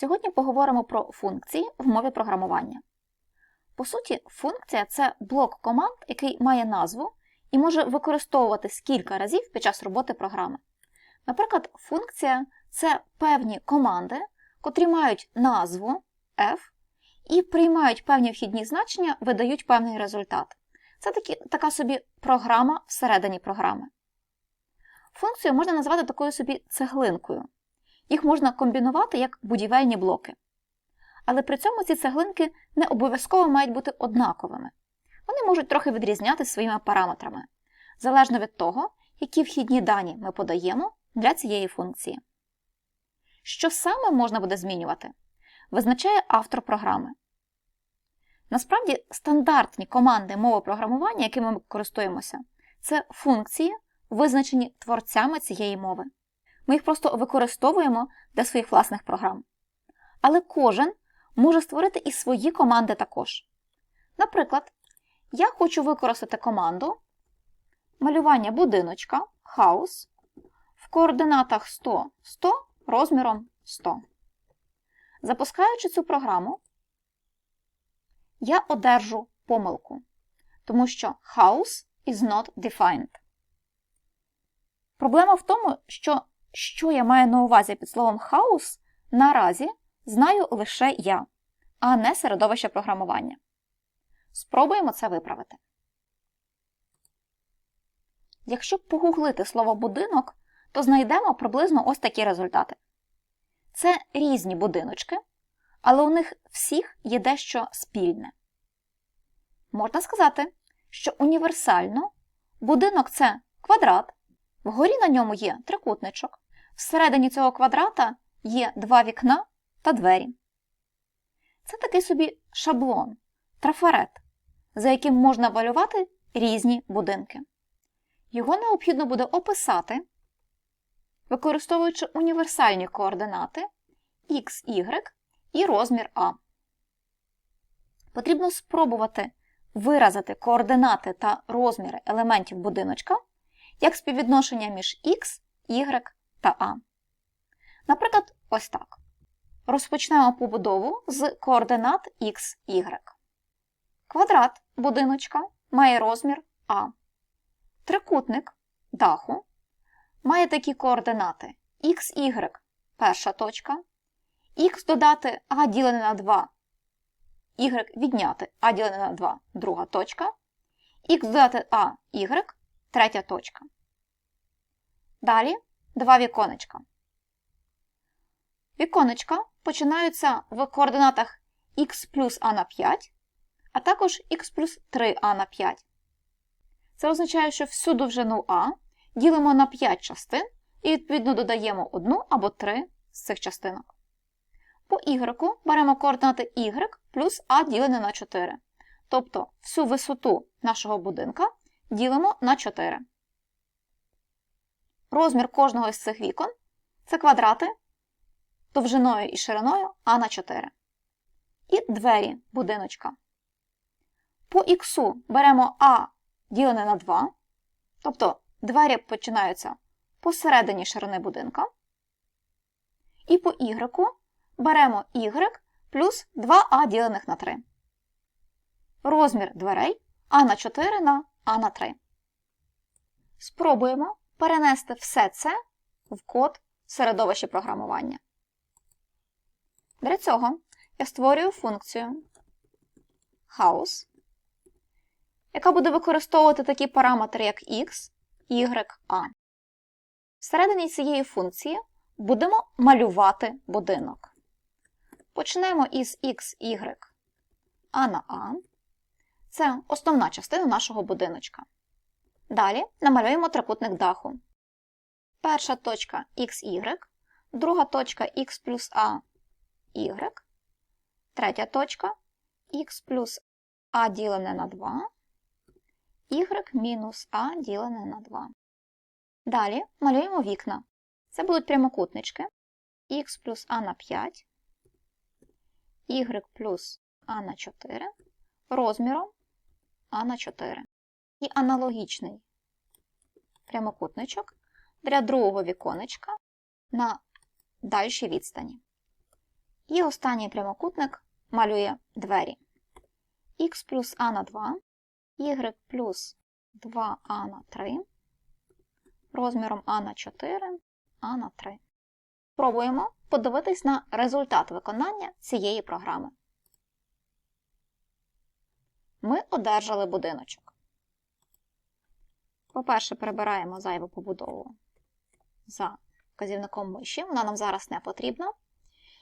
Сьогодні поговоримо про функції в мові програмування. По суті, функція це блок команд, який має назву і може використовуватись кілька разів під час роботи програми. Наприклад, функція це певні команди, котрі мають назву f і приймають певні вхідні значення, видають певний результат. Це такі, така собі програма всередині програми. Функцію можна назвати такою собі цеглинкою. Їх можна комбінувати як будівельні блоки. Але при цьому ці цеглинки не обов'язково мають бути однаковими. Вони можуть трохи відрізнятися своїми параметрами, залежно від того, які вхідні дані ми подаємо для цієї функції. Що саме можна буде змінювати, визначає автор програми. Насправді, стандартні команди мови програмування, якими ми користуємося, це функції, визначені творцями цієї мови. Ми їх просто використовуємо для своїх власних програм. Але кожен може створити і свої команди також. Наприклад, я хочу використати команду малювання будиночка house в координатах 100 100 розміром 100. Запускаючи цю програму, я одержу помилку, тому що house is not defined. Проблема в тому, що що я маю на увазі під словом house, наразі знаю лише я, а не середовище програмування. Спробуємо це виправити. Якщо погуглити слово будинок, то знайдемо приблизно ось такі результати. Це різні будиночки, але у них всіх є дещо спільне. Можна сказати, що універсально будинок це квадрат, вгорі на ньому є трикутничок, всередині цього квадрата є два вікна та двері. Це такий собі шаблон, трафарет, за яким можна малювати різні будинки. Його необхідно буде описати, використовуючи універсальні координати x, y і розмір А. Потрібно спробувати виразити координати та розміри елементів будиночка як співвідношення між x, y та А. Наприклад, ось так. Розпочнемо побудову з координат x, y. Квадрат будиночка має розмір А. Трикутник даху має такі координати x, y перша точка, х додати а ділене на 2, y відняти а ділене на 2 друга точка, х додати а, y третя точка. Далі два віконечка. Віконечка починаються в координатах х плюс а на 5, а також х плюс 3а на 5. Це означає, що всю довжину А ділимо на 5 частин і, відповідно, додаємо одну або три з цих частинок. По y беремо координати y плюс а ділене на 4. Тобто всю висоту нашого будинка ділимо на 4. Розмір кожного з цих вікон це квадрати довжиною і шириною а на 4. І двері будиночка. По х беремо а ділене на 2, тобто двері починаються посередині ширини будинка. І по y беремо y плюс 2а ділених на 3. Розмір дверей а на 4 на а на 3. Спробуємо перенести все це в код середовища програмування. Для цього я створюю функцію house, яка буде використовувати такі параметри, як x, y, a. Всередині цієї функції будемо малювати будинок. Почнемо із x, y, a на a. Це основна частина нашого будиночка. Далі намалюємо трикутник даху. Перша точка xy, друга точка x плюс a, y, третя точка x плюс a ділене на 2, y мінус a ділене на 2. Далі малюємо вікна. Це будуть прямокутнички x плюс a на 5, y плюс a на 4, розміром а на 4. І аналогічний прямокутничок для другого віконечка на дальшій відстані. І останній прямокутник малює двері. х плюс а на 2, y плюс 2а на 3, розміром а на 4, а на 3. Пробуємо подивитись на результат виконання цієї програми. Ми одержали будиночок. По-перше, перебираємо зайву побудову за вказівником миші, вона нам зараз не потрібна.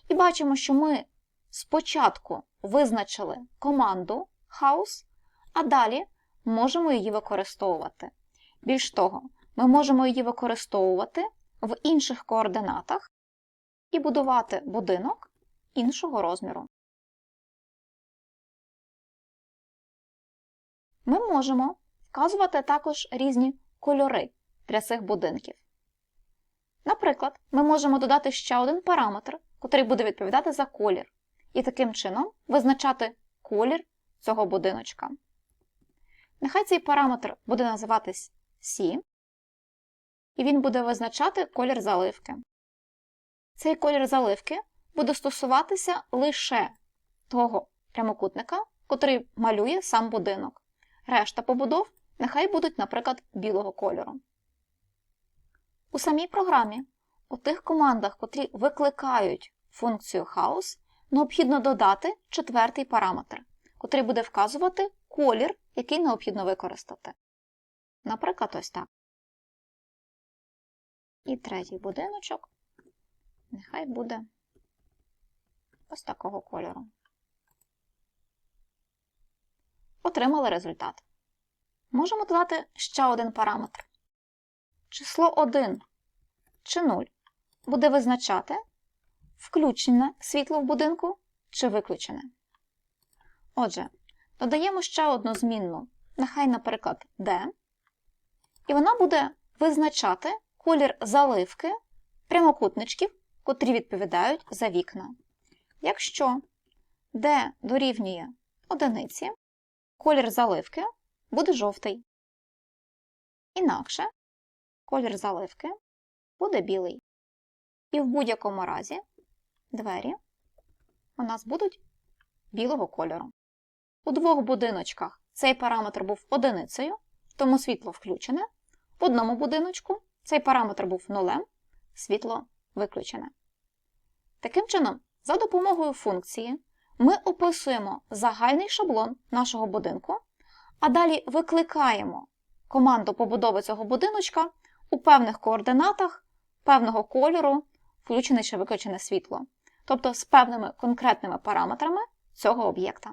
І бачимо, що ми спочатку визначили команду house, а далі можемо її використовувати. Більш того, ми можемо її використовувати в інших координатах і будувати будинок іншого розміру. Ми можемо вказувати також різні кольори для цих будинків. Наприклад, ми можемо додати ще один параметр, який буде відповідати за колір, і таким чином визначати колір цього будиночка. Нехай цей параметр буде називатись C, і він буде визначати колір заливки. Цей колір заливки буде стосуватися лише того прямокутника, котрий малює сам будинок. Решта побудов нехай будуть, наприклад, білого кольору. У самій програмі, у тих командах, котрі викликають функцію house, необхідно додати четвертий параметр, котрий буде вказувати колір, який необхідно використати. Наприклад, ось так. І третій будиночок нехай буде ось такого кольору. Отримали результат. Можемо додати ще один параметр. Число 1 чи 0 буде визначати включене світло в будинку чи виключене. Отже, додаємо ще одну змінну, нехай, наприклад, D, і вона буде визначати колір заливки прямокутничків, котрі відповідають за вікна. Якщо D дорівнює одиниці, колір заливки буде жовтий. Інакше колір заливки буде білий. І в будь-якому разі двері у нас будуть білого кольору. У двох будиночках цей параметр був одиницею, тому світло включене. В одному будиночку цей параметр був нулем, світло виключене. Таким чином, за допомогою функції ми описуємо загальний шаблон нашого будинку, а далі викликаємо команду побудови цього будиночка у певних координатах, певного кольору, включене чи виключене світло, тобто з певними конкретними параметрами цього об'єкта.